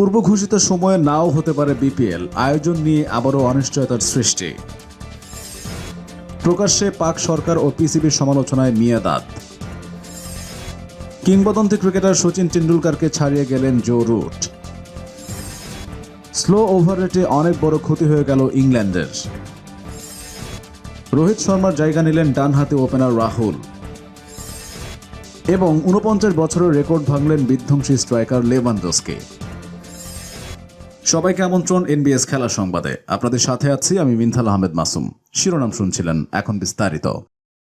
পূর্ব ঘোষিত সময়ে নাও হতে পারে বিপিএল। আয়োজন নিয়ে আবারও অনিশ্চয়তার সৃষ্টি। প্রকাশ্যে পাক সরকার ও পিসিবির সমালোচনায় মিয়াদাত কিংবদন্তি ক্রিকেটার সচিন টেন্ডুলকারকে ছাড়িয়ে গেলেন জো রুট। স্লো ওভার রেটে অনেক বড় ক্ষতি হয়ে গেল ইংল্যান্ডের। রোহিত শর্মার জায়গা নিলেন ডানহাতি ওপেনার রাহুল। এবং উনপঞ্চাশ বছরের রেকর্ড ভাঙলেন বিধ্বংসী স্ট্রাইকার লেভানডোসকে সবাইকে আমন্ত্রণ এনবিএস খেলা সংবাদে। আপনাদের সাথে আছি আমি মিনথাল আহমেদ মাসুম। শিরোনাম শুনছিলেন এখন বিস্তারিত।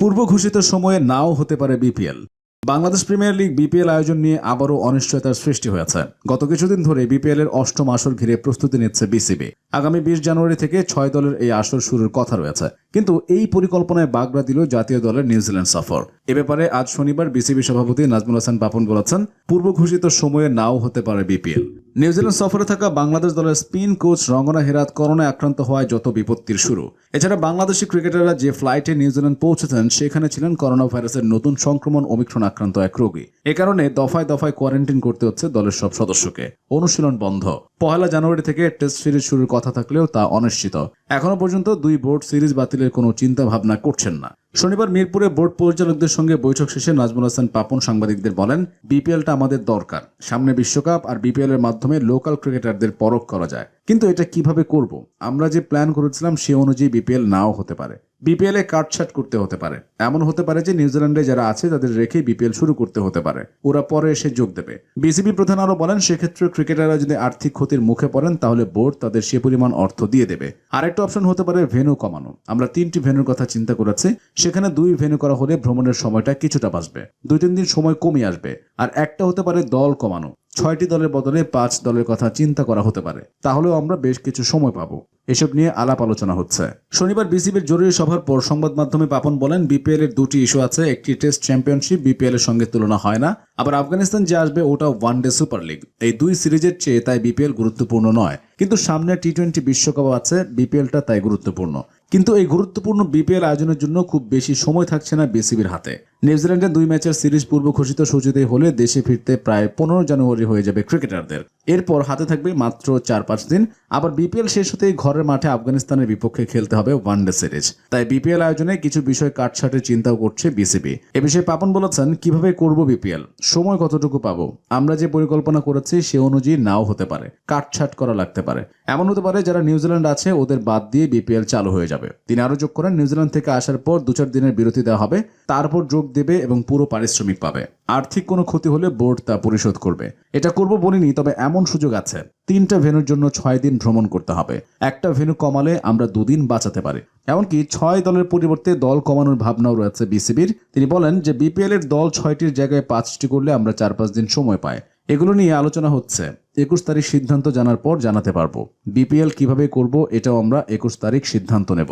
পূর্ব ঘোষিত সময়ে নাও হতে পারে BPL Bangladesh premier league BPL আয়োজন নিয়ে আবারও অনিশ্চয়তার সৃষ্টি হয়েছে। গত কিছুদিন ধরে বিপিএল এর অষ্টম আসর ঘিরে প্রস্তুতি নিচ্ছে বিসিবি আগামী বিশ জানুয়ারি থেকে ছয় দলের এই আসর শুরুর কথা রয়েছে। কিন্তু এই পরিকল্পনায় বাগড়া দিল জাতীয় দলের নিউজিল্যান্ড সফর। এ ব্যাপারে আজ শনিবার বিসিবি সভাপতি নাজমুল হাসান পাপন বলেছেন, পূর্ব ঘোষিত সময়ে নাও হতে পারে বিপিএল নিউজিল্যান্ড সফরে থাকা বাংলাদেশ দলের স্পিন কোচ রঙ্গনা হেরাত করোনায় আক্রান্ত হওয়ায় যত বিপত্তির শুরু। এছাড়া বাংলাদেশি ক্রিকেটাররা যে ফ্লাইটে নিউজিল্যান্ড পৌঁছেছেন, সেখানে ছিলেন করোনা ভাইরাসের নতুন সংক্রমণ অমিক্রণ আক্রান্ত এক রোগী। এ কারণে দফায় দফায় কোয়ারেন্টিন করতে হচ্ছে দলের সব সদস্যকে। অনুশীলন বন্ধ। পহেলা জানুয়ারি থেকে টেস্ট সিরিজ শুরুর কথা থাকলেও তা অনিশ্চিত। এখনও পর্যন্ত দুই বোর্ড সিরিজ বাতিলের কোনো চিন্তা ভাবনা করছেন না। শনিবার মিরপুরে বোর্ড পরিচালকদের সঙ্গে বৈঠক শেষে নাজমুল হাসান পাপন সাংবাদিকদের বলেন, বিপিএলটা আমাদের দরকার। সামনে বিশ্বকাপ আর বিপিএল এর মাধ্যমে লোকাল ক্রিকেটারদের পরখ করা যায়। কিন্তু এটা কীভাবে করব? আমরা যে প্ল্যান করেছিলাম সে অনুযায়ী বিপিএল নাও হতে পারে। বিপিএল কাটছাট করতে হতে পারে। এমন হতে পারে যে নিউজিল্যান্ডে যারা আছে, তাদের রেখে বিপিএল শুরু করতে হতে পারে। ওরা পরে এসে যোগ দেবে। বিসিবি প্রধান আরও বলেন সেক্ষেত্রে ক্রিকেটাররা যদি আর্থিক ক্ষতির মুখে পড়েন, তাহলে বোর্ড তাদের সে পরিমাণ অর্থ দিয়ে দেবে। আরেকটা অপশন হতে পারে ভেনু কমানো। আমরা তিনটি ভেনুর কথা চিন্তা করেছি। সেখানে দুই ভেনু করা হলে ভ্রমণের সময়টা কিছুটা বাঁচবে। দুই তিন দিন সময় কমে আসবে। আর একটা হতে পারে দল কমানো। ছয়টি দলের বদলে পাঁচ দলের কথা চিন্তা করা হতে পারে। তাহলেও আমরা বেশ কিছু সময় পাবো। এসব নিয়ে আলাপ আলোচনা হচ্ছে। শনিবার বিসিবির জরুরি সভার পর সংবাদ মাধ্যমে পাপন বলেন, বিপিএল এর দুটি ইস্যু আছে, একটি টেস্ট চ্যাম্পিয়নশিপ, বিপিএল এর সঙ্গে তুলনা হয় না। আবার আফগানিস্তান যে আসবে ওটা ওয়ান ডে সুপার লিগ। এই দুই সিরিজের চেয়ে তাই বিপিএল গুরুত্বপূর্ণ নয়। কিন্তু সামনে টি টোয়েন্টি বিশ্বকাপ আছে, বিপিএলটা তাই গুরুত্বপূর্ণ। কিন্তু এই গুরুত্বপূর্ণ বিপিএল আয়োজনের জন্য খুব বেশি সময় থাকছে না বিসিবির হাতে। নিউজিল্যান্ডের দুই ম্যাচের সিরিজ পূর্ব ঘোষিত সূচিতে হলে দেশে ফিরতে প্রায় পনেরো জানুয়ারি হয়ে যাবে ক্রিকেটারদের। এরপর হাতে থাকবে মাত্র চার পাঁচ দিন। আবার বিপিএল শেষ হতেই ঘরের মাঠে আফগানিস্তানের বিপক্ষে খেলতে হবে ওয়ানডে সিরিজ। তাই বিপিএল আয়োজনে কিছু বিষয় কাটছাটের চিন্তাও করছে বিসিবি। এ বিষয়ে পাপন বলেছেন, কীভাবে করব বিপিএল? সময় কতটুকু পাবো? আমরা যে পরিকল্পনা করেছি, সে অনুযায়ী নাও হতে পারে। কাটছাট করা লাগতে পারে। এমন হতে পারে যারা নিউজিল্যান্ড আছে, ওদের বাদ দিয়ে বিপিএল চালু হয়ে যাবে। তিনি আরও যোগ করেন, নিউজিল্যান্ড থেকে আসার পর দু চার দিনের বিরতি দেওয়া হবে, তারপর যোগ দেবে এবং পুরো পারিশ্রমিক পাবে। আর্থিক কোনো ক্ষতি হলে বোর্ড তা পরিশোধ করবে। এটা করব বলিনি, তবে এমন সুযোগ আছে। তিনটা ভেনুর জন্য ছয় দিন ভ্রমণ করতে হবে। একটা ভেনু কমালে আমরা দুদিন বাঁচাতে পারি। এমনকি ছয় দলের পরিবর্তে দল কমানোর ভাবনাও রয়েছে বিসিবির। তিনি বলেন যে বিপিএল এর দল ছয়টির জায়গায় পাঁচটি করলে আমরা চার পাঁচ দিন সময় পাই। এগুলো নিয়ে আলোচনা হচ্ছে। একুশ তারিখ সিদ্ধান্ত জানার পর জানাতে পারব। বিপিএল কীভাবে করব এটাও আমরা একুশ তারিখ সিদ্ধান্ত নেব।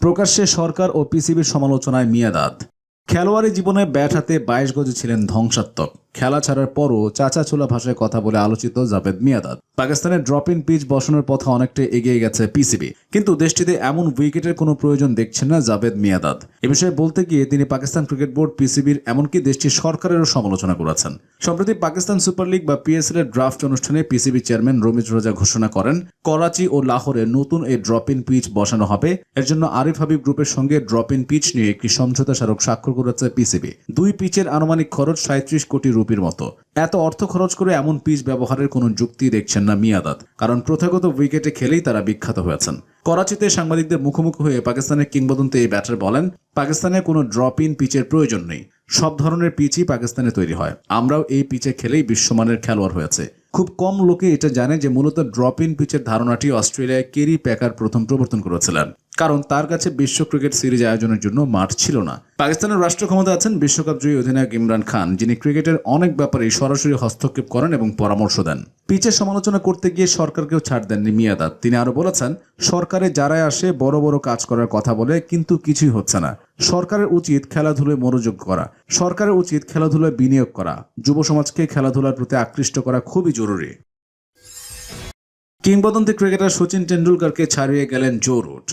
প্রকাশ্যে সরকার ও পিসিবির সমালোচনায় মিয়াদাদ। খেলোয়াড়ি জীবনে ব্যাট হাতে বাইশ গজে ছিলেন ধ্বংসাত্মক। খেলা ছাড়ার পরও চাচা ছোলা ভাষায় কথা বলে আলোচিত জাভেদ মিয়াদাদ পাকিস্তানের ড্রপ ইন পিচ বসানোর পথে অনেকটা এগিয়ে গেছে পিসিবি কিন্তু দেশটিতে এমন উইকেটের কোনো প্রয়োজন দেখছেন না জাভেদ মিয়াদাদ এ বিষয়ে বলতে গিয়ে তিনি পাকিস্তান ক্রিকেট বোর্ড পিসিবির এমনকি দেশটির সরকারেরও সমালোচনা করেছেন। সম্প্রতি পাকিস্তান সুপার লিগ বা পিএসএল এর ড্রাফট অনুষ্ঠানে পিসিবি চেয়ারম্যান রমিজ রোজা ঘোষণা করেন, করাচি ও লাহোরে নতুন এই ড্রপ ইন পিচ বসানো হবে। এর জন্য আরিফ হাবিব গ্রুপের সঙ্গে ড্রপ ইন পিচ নিয়ে একটি সমঝোতা স্মারক স্বাক্ষর করেছে পিসিবি দুই পিচের আনুমানিক খরচ সাঁত্রিশ কোটি রুপির মতো। এত অর্থ খরচ করে এমন পিচ ব্যবহারের কোনো যুক্তি দেখছেন না মিয়াদাত, কারণ প্রথাগত উইকেটে খেলেই তারা বিখ্যাত হয়েছেন। করাচিতে সাংবাদিকদের মুখোমুখি হয়ে পাকিস্তানের কিংবদন্তি এই ব্যাটার বলেন, পাকিস্তানে কোনো ড্রপ ইন পিচের প্রয়োজন নেই। সব ধরনের পিচই পাকিস্তানে তৈরি হয়। আমরাও এই পিচে খেলেই বিশ্বমানের খেলোয়াড় হয়েছে। খুব কম লোকে এটা জানে যে মূলত ড্রপ ইন পিচের ধারণাটি অস্ট্রেলিয়ায় কেরি প্যাকার প্রথম প্রবর্তন করেছিলেন। কারণ তার কাছে বিশ্ব ক্রিকেট সিরিজ আয়োজনের জন্য মাঠ ছিল না। পাকিস্তানের রাষ্ট্র ক্ষমতা আছেন বিশ্বকাপ জয়ী অধিনায়ক ইমরান খান, যিনি ক্রিকেটের অনেক ব্যাপারে সরাসরি হস্তক্ষেপ করেন এবং পরামর্শ দেন। পিচের সমালোচনা করতে গিয়ে সরকারকেও ছাড় দেননি মিয়াদাত তিনি আরও বলেছেন, সরকারে যারাই আসে বড় বড় কাজ করার কথা বলে, কিন্তু কিছুই হচ্ছে না। সরকারের উচিত খেলাধুলায় মনোযোগ করা, সরকারের উচিত খেলাধুলায় বিনিয়োগ করা, যুব সমাজকে খেলাধুলার প্রতি আকৃষ্ট করা খুবই জরুরি। কিংবদন্তি ক্রিকেটার সচিন টেন্ডুলকারকে ছাড়িয়ে গেলেন জো রুট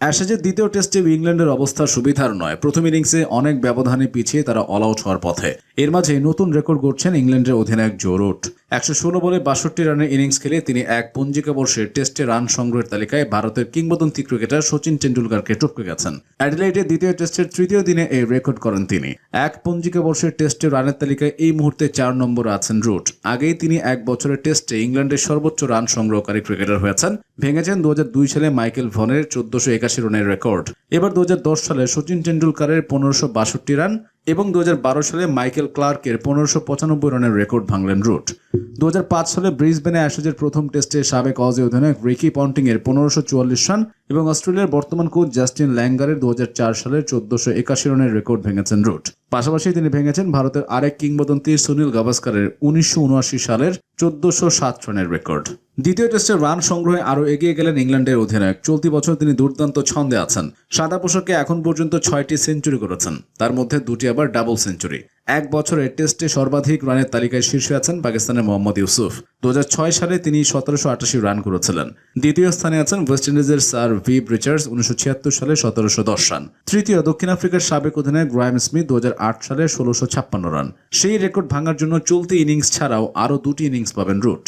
অ্যাশেজের দ্বিতীয় টেস্টে ইংল্যান্ডের অবস্থা সুবিধার নয়, প্রথম ইনিংসে অনেক ব্যবধানে পিছিয়ে তারা অল আউট হওয়ার পথে। এর মাঝে নতুন রেকর্ড গড়ছেন ইংল্যান্ডের অধিনায়ক জো রুট। একশো ষোলো বলে বাষট্টি রানের ইনিংস খেলে তিনি এক পঞ্জিকা বর্ষে টেস্টে রান সংগ্রহের তালিকায় ভারতের কিংবদন্তি ক্রিকেটার সচিন টেন্ডুলকারকে টপকে গেছেন। অ্যাডিলাইডে দ্বিতীয় টেস্টের তৃতীয় দিনে এই রেকর্ড করেন তিনি। এক পঞ্জিকা বর্ষের টেস্টে রানের তালিকায় এই মুহূর্তে চার নম্বরে আছেন রুট। আগেই তিনি এক বছরের টেস্টে ইংল্যান্ডের সর্বোচ্চ রান সংগ্রহকারী ক্রিকেটার হয়েছেন। ভেঙেছেন দু হাজার দুই সালে মাইকেল ভনের চোদ্দশো একাশি রানের রেকর্ড। এবার দু হাজার দশ সালে সচিন টেন্ডুলকারের পনেরোশো বাষট্টি রান এবং দু হাজার বারো সালে মাইকেল ক্লার্কের পনেরোশো পঁচানব্বই রানের রেকর্ড ভাঙলেন রুট। দু হাজার পাঁচ সালে ব্রিসবেনে অ্যাশেজের প্রথম টেস্টে সাবেক অজি অধিনায়ক রিকি পন্টিংয়ের পনেরোশো চুয়াল্লিশ রান এবং অস্ট্রেলিয়ার বর্তমান কোচ জাস্টিন ল্যাঙ্গারের দু হাজার চার সালের চোদ্দশো একাশি রানের রেকর্ড ভেঙেছেন রুট। পাশাপাশি তিনি ভেঙেছেন ভারতের আরেক কিংবদন্তি সুনীল গাভাস্কারের উনিশশো উনআশি সালের চোদ্দশো সাত রানের রেকর্ড। দ্বিতীয় টেস্টে রান সংগ্রহে আরও এগিয়ে গেলেন ইংল্যান্ডের অধিনায়ক। চলতি বছর তিনি দুর্দান্ত ছন্দে আছেন। সাদা পোশাকে এখন পর্যন্ত ছয়টি সেঞ্চুরি করেছেন। তার মধ্যে দুটি আবার ডাবল সেঞ্চুরি। এক বছরে টেস্টে সর্বাধিক রানের তালিকায় শীর্ষে আছেন পাকিস্তানের মোহাম্মদ ইউসুফ। দু হাজার ছয় সালে তিনি সতেরোশো আটাশি রান করেছিলেন। দ্বিতীয় স্থানে আছেন ওয়েস্ট ইন্ডিজের স্যার ভিভ রিচার্ডস উনিশশো ছিয়াত্তর সালে সতেরোশো দশ রান। তৃতীয় দক্ষিণ আফ্রিকার সাবেক অধিনায়ক গ্রায়াম স্মিথ দু হাজার আট সালে ষোলোশো ছাপ্পান্ন রান। সেই রেকর্ড ভাঙার জন্য চলতি ইনিংস ছাড়াও আরও দুটি ইনিংস পাবেন রুট।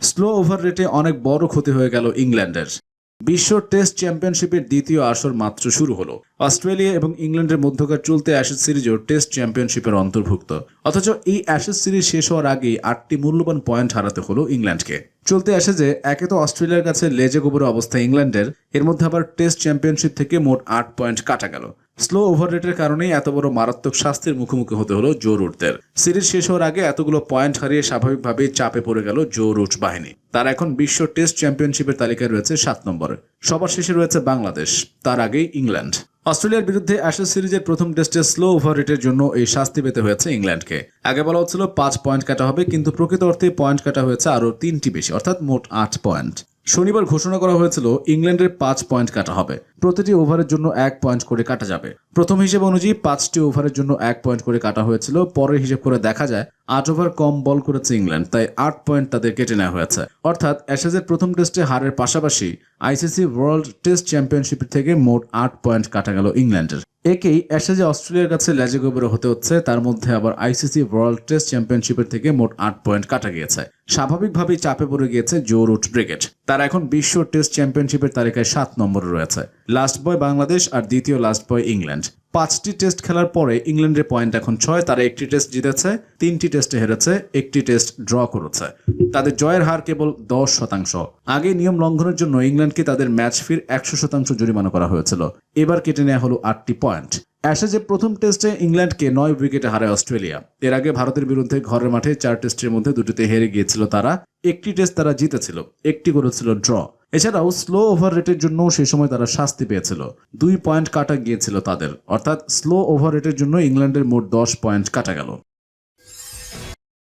স্লো ওভার রেটে অনেক বড় ক্ষতি হয়ে গেল ইংল্যান্ডের। বিশ্ব টেস্ট চ্যাম্পিয়নশিপের দ্বিতীয় আসর মাত্র শুরু হলো। অস্ট্রেলিয়া এবং ইংল্যান্ডের মধ্যকার চলতে অ্যাশেজ সিরিজও টেস্ট চ্যাম্পিয়নশিপের অন্তর্ভুক্ত। অথচ এই অ্যাশেজ সিরিজ শেষ হওয়ার আগেই আটটি মূল্যবান পয়েন্ট হারাতে হলো ইংল্যান্ডকে। চলতে আসে যে একে তো অস্ট্রেলিয়ার কাছে লেজে গোবর অবস্থা ইংল্যান্ডের, এর মধ্যে আবার টেস্ট চ্যাম্পিয়নশিপ থেকে মোট আট পয়েন্ট কাটা গেল। স্লো ওভার রেটের কারণেই এত বড় মারাত্মক শাস্তির মুখোমুখি হতে হলো জো রুটদের সিরিজ শেষ হওয়ার আগে এতগুলো পয়েন্ট হারিয়ে স্বাভাবিকভাবেই চাপে পড়ে গেল জো রুট বাহিনী। তারা এখন বিশ্ব টেস্ট চ্যাম্পিয়নশিপের তালিকায় রয়েছে সাত নম্বরে। সবার শেষে রয়েছে বাংলাদেশ, তার আগেই ইংল্যান্ড। অস্ট্রেলিয়ার বিরুদ্ধে অ্যাশেজ সিরিজের প্রথম টেস্টে স্লো ওভার রেটের জন্য এই শাস্তি পেতে হয়েছে ইংল্যান্ডকে। আগে বলা হচ্ছিল পাঁচ পয়েন্ট কাটা হবে, কিন্তু প্রকৃত অর্থে পয়েন্ট কাটা হয়েছে আরও তিনটি বেশি, অর্থাৎ মোট আট পয়েন্ট শনিবার ঘোষণা করা হয়েছিল ইংল্যান্ডের পাঁচ পয়েন্ট কাটা হবে। প্রতিটি ওভারের জন্য এক পয়েন্ট করে কাটা যাবে। প্রথম হিসেব অনুযায়ী পাঁচটি ওভারের জন্য এক পয়েন্ট করে কাটা হয়েছিল। পরের হিসেব করে দেখা যায়, আট ওভার কম বল করেছে ইংল্যান্ড, তাই আট পয়েন্ট তাদের কেটে নেওয়া হয়েছে। অর্থাৎ অ্যাশেজের প্রথম টেস্টে হারের পাশাপাশি আইসিসি ওয়ার্ল্ড টেস্ট চ্যাম্পিয়নশিপ থেকে মোট আট পয়েন্ট কাটা গেল ইংল্যান্ডের। একেই অ্যাশেজে অস্ট্রেলিয়ার কাছে ল্যাজে গোবরে হতে হচ্ছে, তার মধ্যে আবার আইসিসি ওয়ার্ল্ড টেস্ট চ্যাম্পিয়নশিপের থেকে মোট আট পয়েন্ট কাটা গিয়েছে। স্বাভাবিকভাবেই চাপে পড়ে গিয়েছে জো রুট ব্রিগেড। তারা এখন বিশ্ব টেস্ট চ্যাম্পিয়নশিপের তালিকায় সাত নম্বরে রয়েছে। লাস্ট বয় বাংলাদেশ আর দ্বিতীয় লাস্ট বয় ইংল্যান্ড। পাঁচটি টেস্ট খেলার পরে ইংল্যান্ডের পয়েন্ট এখন ছয়, তারা একটি টেস্ট জিতেছে, তিনটি টেস্টে হেরেছে, একটি টেস্ট ড্র করেছে। তাদের জয়ের হার কেবল দশ শতাংশ। আগে নিয়ম লঙ্ঘনের জন্য ইংল্যান্ডকে তাদের ম্যাচ ফির একশো শতাংশ জরিমানা করা হয়েছিল। এবার কেটে নেওয়া হলো আটটি পয়েন্ট। অ্যাশেজে প্রথম টেস্টে ইংল্যান্ডকে নয় উইকেটে হারায় অস্ট্রেলিয়া। এর আগে ভারতের বিরুদ্ধে ঘরের মাঠে চার টেস্টের মধ্যে দুটিতে হেরে গিয়েছিল তারা। একটি টেস্ট তারা জিতেছিল, একটি করেছিল ড্র। এছাড়াও স্লো ওভার রেটের জন্য সেই সময় তারা শাস্তি পেয়েছিল। দুই পয়েন্ট কাটা গিয়েছিল তাদের। অর্থাৎ স্লো ওভার রেটের জন্য ইংল্যান্ডের মোট দশ পয়েন্ট কাটা গেল।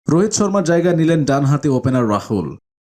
রোহিত শর্মার জায়গা নিলেন ডানহাতি ওপেনার রাহুল।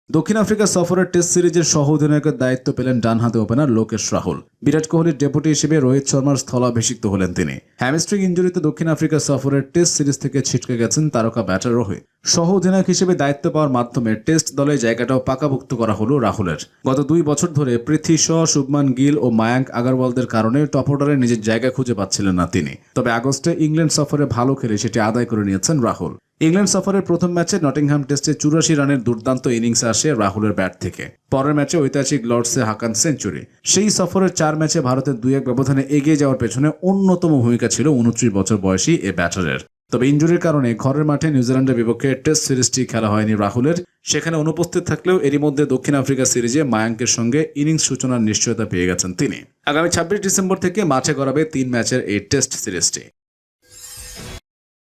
দক্ষিণ আফ্রিকা সফরের টেস্ট সিরিজের সহ অধিনায়কের দায়িত্ব পেলেন ডানহাতে ওপেনার লোকেশ রাহুল। বিরাট কোহলির ডেপুটি হিসেবে রোহিত শর্মার স্থলাভিষিক্ত হলেন তিনি। হ্যামস্ট্রিং ইঞ্জুরিতে দক্ষিণ আফ্রিকা সফরের টেস্ট সিরিজ থেকে ছিটকে গেছেন তারকা ব্যাটার রোহিত। সহ অধিনায়ক হিসেবে দায়িত্ব পাওয়ার মাধ্যমে টেস্ট দলে জায়গাটাও পাকাভুক্ত করা হলো রাহুলের। গত দুই বছর ধরে পৃথ্বী শ, শুভমান গিল ও মায়াঙ্ক আগারওয়ালদের কারণে টপ অর্ডারে নিজের জায়গা খুঁজে পাচ্ছিলেন না তিনি। তবে আগস্টে ইংল্যান্ড সফরে ভালো খেলে সেটি আদায় করে নিয়েছেন রাহুল। ইংল্যান্ড সফরের প্রথম ম্যাচে নটিংহাম টেস্টে চুরাশি রানের দুর্দান্ত ইনিংস আসে রাহুলের ব্যাট থেকে। পরের ম্যাচে ঐতিহাসিক লর্ডসে হাকান সেঞ্চুরি। সেই সফরের চার ম্যাচে ভারতের দুই এক ব্যবধানে এগিয়ে যাওয়ার পেছনে অন্যতম ভূমিকা ছিল উনত্রিশ বছর বয়সী এ ব্যাটারের। তবে ইঞ্জুরির কারণে ঘরের মাঠে নিউজিল্যান্ডের বিপক্ষে টেস্ট সিরিজটি খেলা হয়নি রাহুলের। সেখানে অনুপস্থিত থাকলেও এরই মধ্যে দক্ষিণ আফ্রিকা সিরিজে মায়াঙ্কের সঙ্গে ইনিংস সূচনার নিশ্চয়তা পেয়ে গেছেন তিনি। আগামী ছাব্বিশ ডিসেম্বর থেকে মাঠে গড়াবে তিন ম্যাচের এই টেস্ট সিরিজটি।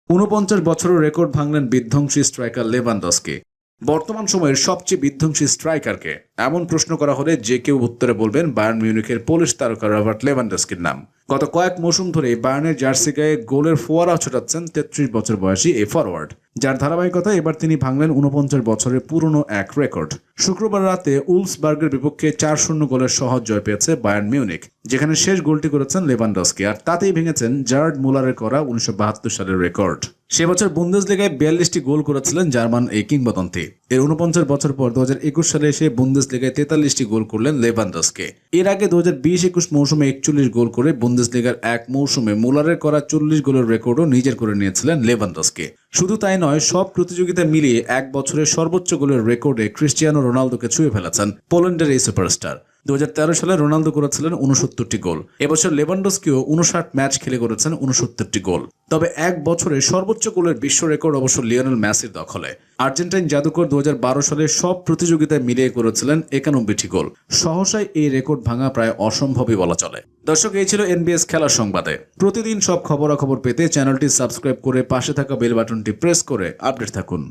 ঊনপঞ্চাশ বছরের রেকর্ড ভাঙলেন বিধ্বংসী স্ট্রাইকার লেভানডস্কি বর্তমান সময়ের সবচেয়ে বিধ্বংসী স্ট্রাইকারকে এমন প্রশ্ন করা হলে যে কেউ উত্তরে বলবেন বায়ার্ন মিউনিকের পোলিশ তারকা রবার্ট লেভানডস্কির নাম। গত কয়েক মৌসুম ধরে বায়ার্নের জার্সি গায়ে গোলের ফোয়ারা ছোটাচ্ছেন তেত্রিশ বছর বয়সী এই ফরওয়ার্ড। যার ধারাবাহিকতা এবার তিনি ভাঙলেন উনপঞ্চাশ বছরের পুরনো এক রেকর্ড। শুক্রবার রাতে উলসবার্গের বিপক্ষে চার শূন্য গোলের সহজ জয় পেয়েছে বায়ার্ন মিউনিক যেখানে শেষ গোলটি করেছেন লেভানডস্কি, আর তাতেই ভেঙেছেন জার্ড মুলারের করা উনিশশো বাহাত্তর সালের রেকর্ড। সে বছর বুন্দেসলিগায় বিয়াল্লিশটি গোল করেছিলেন জার্মান এই কিংবদন্তি। এর উনপঞ্চাশ বছর পর দু হাজার একুশ সালে এসে বুন্দেসলিগায় তেতাল্লিশটি গোল করলেন লেভানডস্কে। এর আগে দু হাজার বিশ একুশ মৌসুমে একচল্লিশ গোল করে বুন্দেসলিগার এক মৌসুমে মুলারের করা চল্লিশ গোলের রেকর্ডও নিজের করে নিয়েছিলেন লেভানডস্কে। শুধু তাই নয়, সব প্রতিযোগিতা মিলিয়ে এক বছরের সর্বোচ্চ গোলের রেকর্ডে ক্রিস্টিয়ানো রোনালদোকে ছুঁয়ে ফেলেছেন পোল্যান্ডের এই সুপারস্টার। দু হাজার তেরো সালে রোনালদো করেছিলেন উনসত্তরটি গোল। এবছর লেভানডস্কিও উনষাট ম্যাচ খেলে করেছেন উনসত্তরটি গোল। তবে এক বছরে সর্বোচ্চ গোলের বিশ্ব রেকর্ড অবশ্য লিওনেল ম্যাসির দখলে। আর্জেন্টাইন জাদুকর দু হাজার বারো সালে সব প্রতিযোগিতায় মিলিয়ে করেছিলেন একানব্বইটি গোল। সহসাই এই রেকর্ড ভাঙা প্রায় অসম্ভবই বলা চলে। দর্শক, এই ছিল এনবিএস খেলার সংবাদে। প্রতিদিন সব খবরাখবর পেতে চ্যানেলটি সাবস্ক্রাইব করে পাশে থাকা বেল বাটনটি প্রেস করে আপডেট থাকুন।